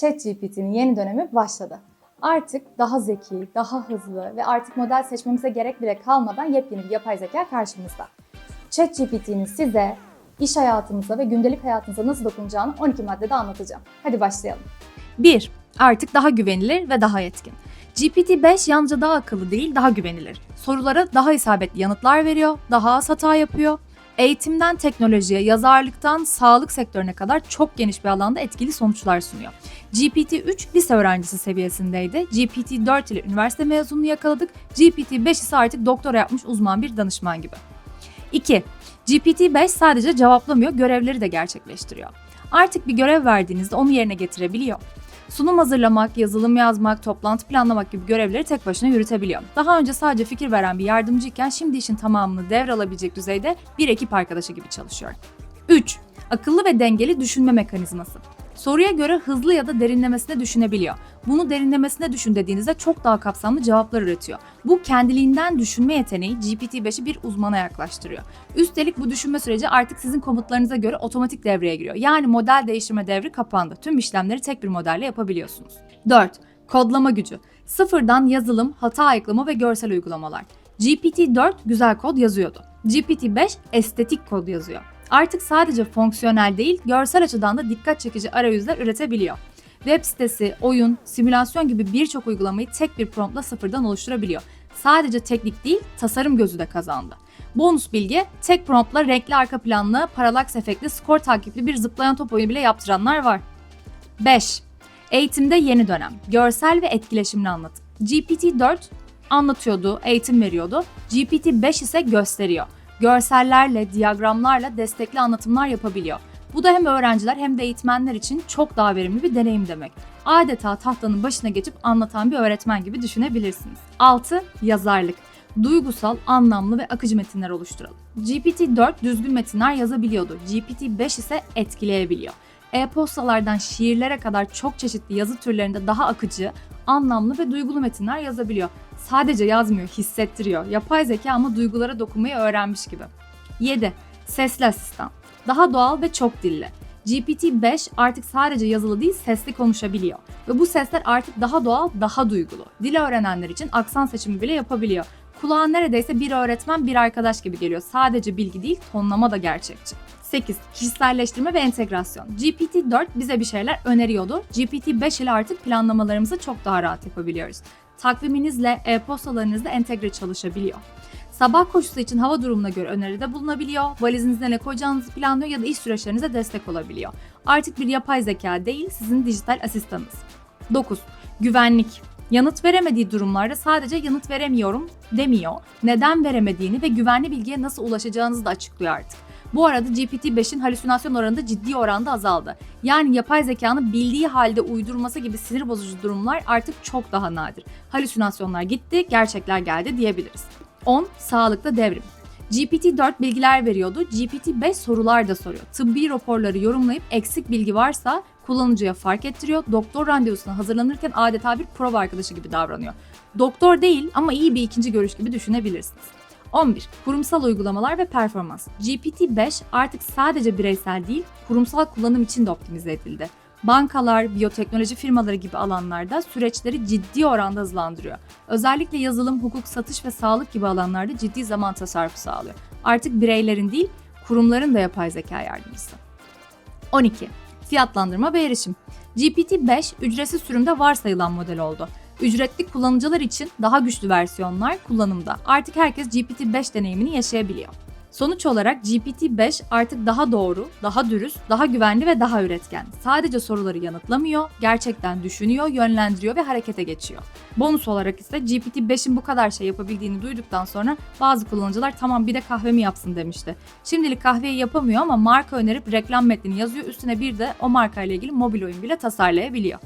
ChatGPT'nin yeni dönemi başladı. Artık daha zeki, daha hızlı ve artık model seçmemize gerek bile kalmadan yepyeni bir yapay zeka karşımızda. ChatGPT'nin size iş hayatımıza ve gündelik hayatınıza nasıl dokunacağını 12 maddede anlatacağım. Hadi başlayalım. 1. Artık daha güvenilir ve daha etkin. GPT-5 yalnızca daha akıllı değil, daha güvenilir. Sorulara daha isabetli yanıtlar veriyor, daha az hata yapıyor. Eğitimden teknolojiye, yazarlıktan sağlık sektörüne kadar çok geniş bir alanda etkili sonuçlar sunuyor. GPT-3 lise öğrencisi seviyesindeydi. GPT-4 ile üniversite mezununu yakaladık. GPT-5 ise artık doktora yapmış uzman bir danışman gibi. 2. GPT-5 sadece cevaplamıyor, görevleri de gerçekleştiriyor. Artık bir görev verdiğinizde onu yerine getirebiliyor. Sunum hazırlamak, yazılım yazmak, toplantı planlamak gibi görevleri tek başına yürütebiliyor. Daha önce sadece fikir veren bir yardımcıyken şimdi işin tamamını devralabilecek düzeyde bir ekip arkadaşı gibi çalışıyor. 3. Akıllı ve dengeli düşünme mekanizması. Soruya göre hızlı ya da derinlemesine düşünebiliyor. Bunu derinlemesine düşün dediğinizde çok daha kapsamlı cevaplar üretiyor. Bu kendiliğinden düşünme yeteneği GPT-5'i bir uzmana yaklaştırıyor. Üstelik bu düşünme süreci artık sizin komutlarınıza göre otomatik devreye giriyor. Yani model değiştirme devri kapandı. Tüm işlemleri tek bir modelle yapabiliyorsunuz. 4. Kodlama gücü. Sıfırdan yazılım, hata ayıklama ve görsel uygulamalar. GPT-4 güzel kod yazıyordu. GPT-5 estetik kod yazıyor. Artık sadece fonksiyonel değil, görsel açıdan da dikkat çekici arayüzler üretebiliyor. Web sitesi, oyun, simülasyon gibi birçok uygulamayı tek bir promptla sıfırdan oluşturabiliyor. Sadece teknik değil, tasarım gözü de kazandı. Bonus bilgi, tek promptla renkli arka planlı, paralaks efektli, skor takipli bir zıplayan top oyunu bile yaptıranlar var. 5. Eğitimde yeni dönem. Görsel ve etkileşimli anlatım. GPT-4 anlatıyordu, eğitim veriyordu. GPT-5 ise gösteriyor. Görsellerle, diyagramlarla destekli anlatımlar yapabiliyor. Bu da hem öğrenciler hem de eğitmenler için çok daha verimli bir deneyim demek. Adeta tahtanın başına geçip anlatan bir öğretmen gibi düşünebilirsiniz. 6. Yazarlık. Duygusal, anlamlı ve akıcı metinler oluşturalım. GPT-4 düzgün metinler yazabiliyordu. GPT-5 ise etkileyebiliyor. E-postalardan şiirlere kadar çok çeşitli yazı türlerinde daha akıcı, anlamlı ve duygulu metinler yazabiliyor. Sadece yazmıyor, hissettiriyor. Yapay zeka ama duygulara dokunmayı öğrenmiş gibi. 7. Sesli asistan. Daha doğal ve çok dilli. GPT-5 artık sadece yazılı değil sesli konuşabiliyor. Ve bu sesler artık daha doğal, daha duygulu. Dil öğrenenler için aksan seçimi bile yapabiliyor. Kulağa neredeyse bir öğretmen bir arkadaş gibi geliyor. Sadece bilgi değil, tonlama da gerçekçi. 8. Kişiselleştirme ve entegrasyon. GPT-4 bize bir şeyler öneriyordu. GPT-5 ile artık planlamalarımızı çok daha rahat yapabiliyoruz. Takviminizle, e-postalarınızla entegre çalışabiliyor. Sabah koşusu için hava durumuna göre öneride bulunabiliyor, valizinizde ne koyacağınızı planlıyor ya da iş süreçlerinize destek olabiliyor. Artık bir yapay zeka değil, sizin dijital asistanınız. 9. Güvenlik. Yanıt veremediği durumlarda sadece yanıt veremiyorum demiyor. Neden veremediğini ve güvenli bilgiye nasıl ulaşacağınızı da açıklıyor artık. Bu arada GPT-5'in halüsinasyon oranı da ciddi oranda azaldı. Yani yapay zekanın bildiği halde uydurması gibi sinir bozucu durumlar artık çok daha nadir. Halüsinasyonlar gitti, gerçekler geldi diyebiliriz. 10. Sağlıkta devrim. GPT-4 bilgiler veriyordu, GPT-5 sorular da soruyor. Tıbbi raporları yorumlayıp eksik bilgi varsa kullanıcıya fark ettiriyor. Doktor randevusuna hazırlanırken adeta bir prova arkadaşı gibi davranıyor. Doktor değil ama iyi bir ikinci görüş gibi düşünebilirsiniz. 11. Kurumsal uygulamalar ve performans. GPT-5 artık sadece bireysel değil, kurumsal kullanım için de optimize edildi. Bankalar, biyoteknoloji firmaları gibi alanlarda süreçleri ciddi oranda hızlandırıyor. Özellikle yazılım, hukuk, satış ve sağlık gibi alanlarda ciddi zaman tasarrufu sağlıyor. Artık bireylerin değil, kurumların da yapay zeka yardımcısı. 12. Fiyatlandırma ve erişim. GPT-5 ücretsiz sürümde varsayılan model oldu. Ücretli kullanıcılar için daha güçlü versiyonlar kullanımda. Artık herkes GPT-5 deneyimini yaşayabiliyor. Sonuç olarak GPT-5 artık daha doğru, daha dürüst, daha güvenli ve daha üretken. Sadece soruları yanıtlamıyor, gerçekten düşünüyor, yönlendiriyor ve harekete geçiyor. Bonus olarak ise GPT-5'in bu kadar şey yapabildiğini duyduktan sonra bazı kullanıcılar tamam bir de kahve mi yapsın demişti. Şimdilik kahveyi yapamıyor ama marka önerip reklam metnini yazıyor, üstüne bir de o markayla ilgili mobil oyun bile tasarlayabiliyor.